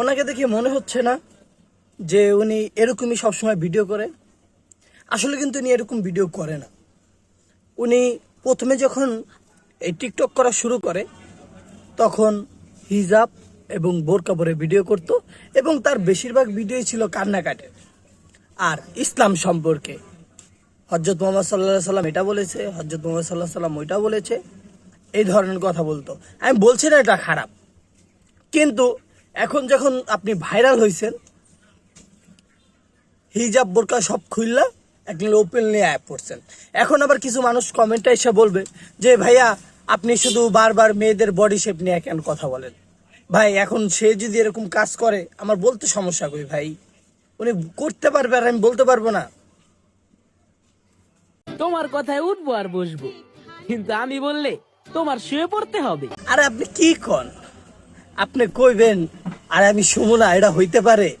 ওনাকে দেখে মনে হচ্ছে না যে উনি এরকমই সবসময় ভিডিও করে। আসলে কিন্তু উনি এরকম ভিডিও করে না। উনি প্রথমে যখন এই টিকটক করা শুরু করে, তখন হিজাব এবং বোরকা পরে ভিডিও করত এবং তার বেশিরভাগ ভিডিওই ছিল কান্নাকাটের। আর ইসলাম সম্পর্কে হজরত মোহাম্মদ সাল্লাহ সাল্লাম এটা বলেছে হজরত মোহাম্মদ সাল্লাহ সাল্লাম ওইটা বলেছে, এই ধরনের কথা বলতো। আমি বলছি না এটা খারাপ, কিন্তু এখন যখন আপনি ভাইরাল হয়েছেন হিজাব বোরকা সব খুললা একদিন ওপেনলি অ্যাপ করছেন এখন আবার কিছু মানুষ কমেন্টে এসে বলবে যে, ভাইয়া, আপনি শুধু বারবার মেয়েদের বডি শেপ নিয়ে কেন কথা বলেন? ভাই, এখন সে যদি এরকম কাজ করে, আমার বলতে সমস্যা কই ভাই? উনি করতে পারবে আর আমি বলতে পারব না। তোমার কথায় উঠবো আর বসবো। কিন্তু আমি বললে তোমার শুয়ে পড়তে হবে। আর আপনি কি কন? আপনি কইবেন আর আমি শুমো না এটা হইতে পারে।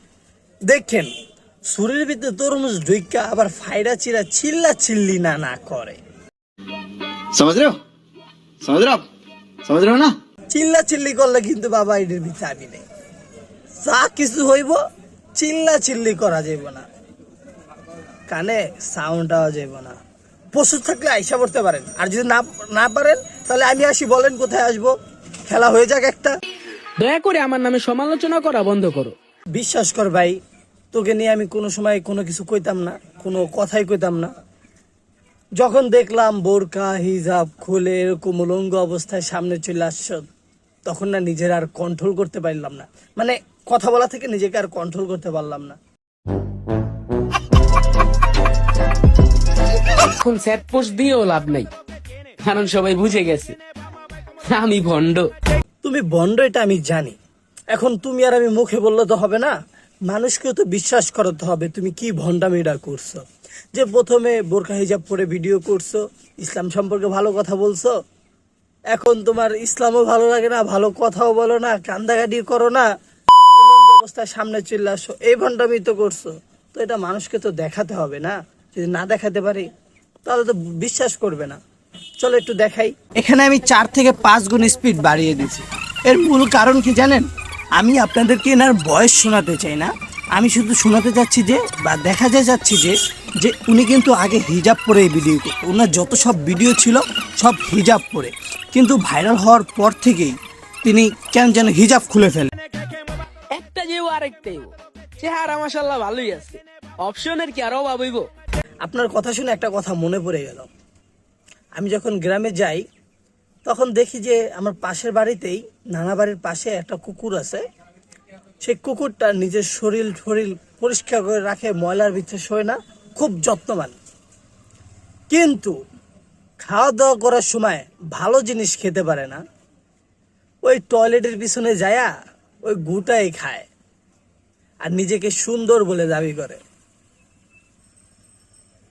দেখেন শরীরের ভিতরে তরমুজ ঢুকা আবার ফাইরা চিরা চিল্লা চিল্লি না না করে। না? চিল্লা চিল্লি করলে কিন্তু বাবা এটির ভিতরে আমি নেই। যা কিছু হইব চিল্লা চিল্লি করা যাইব না। কানে সাউন্ড আওয়া যাইব না। পশু থাকলে আইসা পড়তে পারেন। আর যদি না না পারেন তাহলে আমি আসি বলেন কোথায় আসব। খেলা হয়ে যাক একটা। দয়া করে আমার নামে সমালোচনা করা বন্ধ করো। বিশ্বাস কর ভাই তোকে নিয়ে আমি কোনো সময় কোনো কিছু কইতাম না কোনো কথাই কইতাম না। যখন দেখলাম বোরকা হিজাব খুলে এরকম উলঙ্গ অবস্থায় সামনে চলে আসছ তখন না নিজের আর কন্ট্রোল করতে পারলাম না। মানে কথা বলা থেকে নিজেকে আর কন্ট্রোল করতে পারলাম না। এখন স্যাট পোস্ট দিয়েও লাভ নাই। কারণ সবাই বুঝে গেছে, আমি ভণ্ড। তুমি বন্ড এটা আমি জানি। এখন তুমি আর আমি মুখে বললে তো হবে না। মানুষকেও তো বিশ্বাস করাতে হবে, তুমি কি ভণ্ডামিটা করছ? যে প্রথমে বোরখা হিজাব পরে ভিডিও করছ, ইসলাম সম্পর্কে ভালো কথা বলছো। এখন তোমার ইসলামও ভালো লাগে না, ভালো কথাও বলো না, কান্দাকাটি করো না। অবস্থায় সামনে চলে আসো, এই ভণ্ডামি তো করছ। তো এটা মানুষকে তো দেখাতে হবে না। যদি না দেখাতে পারি তাহলে তো বিশ্বাস করবে না। চলো একটু দেখাই। এখানে আমি চার থেকে পাঁচ গুণ স্পিড বাড়িয়ে দিয়েছি। এর মূল কারণ কি জানেন? আমি আপনাদেরকে এনার বয়স শোনাতে চাই না। আমি শুধু শোনাতে চাচ্ছি যে বা দেখা যায় যাচ্ছি যে যে উনি কিন্তু আগে হিজাব পরে এই ভিডিও করতো। ওনার যত সব ভিডিও ছিল সব হিজাব পরে। কিন্তু ভাইরাল হওয়ার পর থেকেই তিনি কেন যেন হিজাব খুলে ফেলেন একটা যেও আরেকটাই চেহারা মাসাল্লাহ ভালোই আছে। অপশনের কি আরও ভাবইব আপনার কথা শুনে একটা কথা মনে পড়ে গেল। আমি যখন গ্রামে যাই, তখন দেখি যে আমার পাশের বাড়িতেই, নানা বাড়ির পাশে একটা কুকুর আছে। সেই কুকুরটা নিজের শরীর শরীর পরিষ্কার করে রাখে, ময়লার ভিতরে শোয় না, খুব যত্নবান। কিন্তু খাওয়া দাওয়া করার সময় ভালো জিনিস খেতে পারে না। ওই টয়লেটের পিছনে যায়া ওই গুটাই খায়। আর নিজেকে সুন্দর বলে দাবি করে।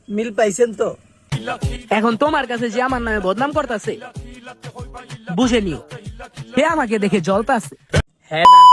মিল পাইছেন তো? এখন তোমার কাছে যে আমার নামে বদনাম করতেছে বুঝে নিও। হে আমাকে দেখে জলতাছে হ্যাঁ হ্যাঁ।